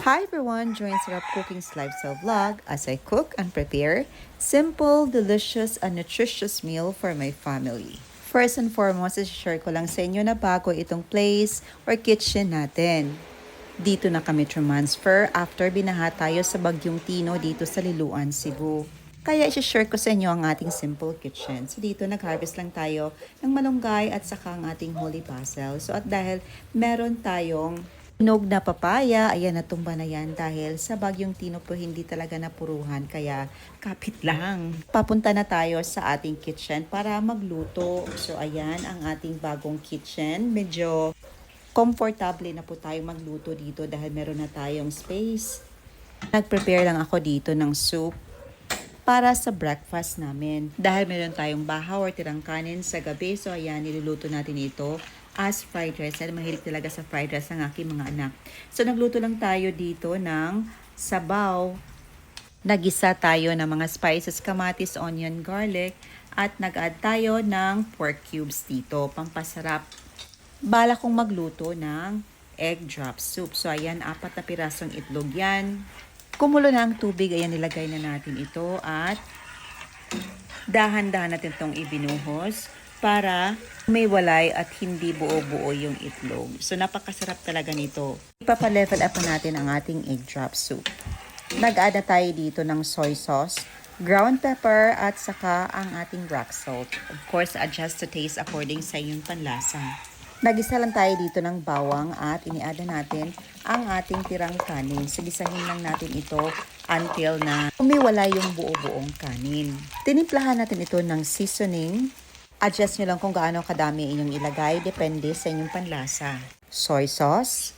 Hi everyone! Join Sarap Cooking's lifestyle vlog as I cook and prepare simple, delicious, and nutritious meal for my family. First and foremost, share ko lang sa inyo na bago itong place or kitchen natin. Dito na kami transfer after binaha tayo sa Bagyong Tino dito sa Liluan, Cebu. Kaya isi-share ko sa inyo ang ating simple kitchen. So dito nag-harvest lang tayo ng malunggay at saka ang ating holy basil. So at dahil meron tayong Inog na papaya, ayan natumba na yan dahil sa bagyong tino po hindi talaga napuruhan kaya kapit lang. Papunta na tayo sa ating kitchen para magluto. So ayan ang ating bagong kitchen. Medyo comfortable na po tayo magluto dito dahil meron na tayong space. Nag-prepare lang ako dito ng soup para sa breakfast namin. Dahil meron tayong bahaw or tirang kanin sa gabi, so ayan, niluluto natin ito as fried rice. Dahil mahilig talaga sa fried rice ang aking mga anak. So nagluto lang tayo dito ng sabaw. Nagisa tayo ng mga spices, kamatis, onion, garlic, at nag-add tayo ng pork cubes dito, pampasarap. Bala kong magluto ng egg drop soup. So ayan, apat na pirasong itlog yan. Kumulo na ang tubig, ayan nilagay na natin ito at dahan-dahan natin itong ibinuhos para may walay at hindi buo-buo yung itlog. So napakasarap talaga nito. Ipapa-level up na natin ang ating egg drop soup. Nag-add na tayo dito ng soy sauce, ground pepper at saka ang ating rock salt. Of course, adjust to taste according sa iyong panlasa. Nagisa lang tayo dito ng bawang at iniada natin ang ating tirang kanin. So, gisahin lang natin ito until na umiwala yung buo-buong kanin. Tinimplahan natin ito ng seasoning. Adjust nyo lang kung gaano kadami inyong ilagay. Depende sa inyong panlasa. Soy sauce.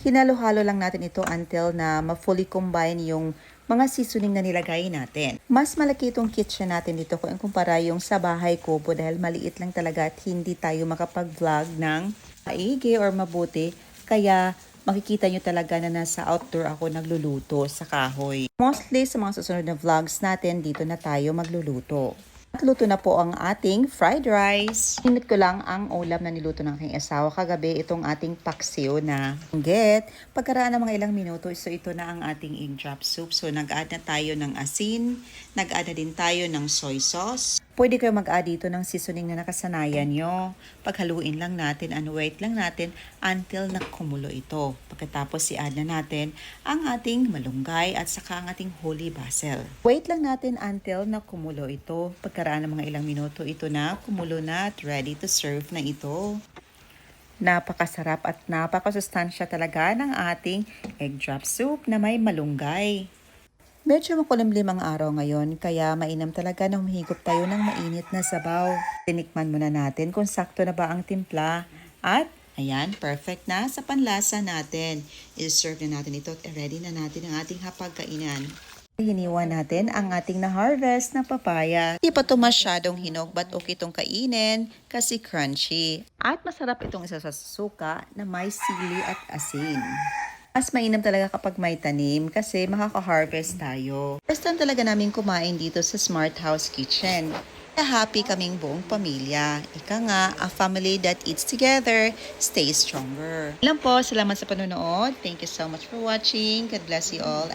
Hinalo-halo lang natin ito until na ma-fully combine yung mga seasoning na nilagay natin. Mas malaki itong kitchen natin dito kung kumpara yung sa bahay ko po dahil maliit lang talaga at hindi tayo makapag-vlog ng maigi or mabuti. Kaya makikita nyo talaga na nasa outdoor ako nagluluto sa kahoy. Mostly sa mga susunod na vlogs natin, dito na tayo magluluto. At luto na po ang ating fried rice. Init ko lang ang ulam na niluto ng aking asawa kagabi, itong ating paksiw na get. Pagkaraan ng mga ilang minuto, so ito na ang ating egg drop soup. So nag-add na tayo ng asin, nag-add na din tayo ng soy sauce. Pwede kayo mag-add dito ng seasoning na nakasanayan nyo. Paghaluin lang natin and wait lang natin until na kumulo ito. Pagkatapos i-add na natin ang ating malunggay at saka ang ating holy basil. Wait lang natin until na kumulo ito. Pagkaraan ng mga ilang minuto, ito na kumulo na at ready to serve na ito. Napakasarap at napakasustansya talaga ng ating egg drop soup na may malunggay. Medyo makulimlim ang araw ngayon, kaya mainam talaga na humihigop tayo ng mainit na sabaw. Tinikman muna natin kung sakto na ba ang timpla. At, ayan, perfect na sa panlasa natin. I-serve na natin ito at ready na natin ang ating hapagkainan. Hiniwa natin ang ating na-harvest na papaya. Di pa ito masyadong hinog, but okay itong kainin kasi crunchy. At masarap itong isa sa suka na may sili at asin. Mas mainam talaga kapag may tanim kasi makaka-harvest tayo. First time talaga namin kumain dito sa Smart House Kitchen. Kaya happy kaming buong pamilya. Ika nga, a family that eats together, stays stronger. Alam po, salamat sa panonood. Thank you so much for watching. God bless you all.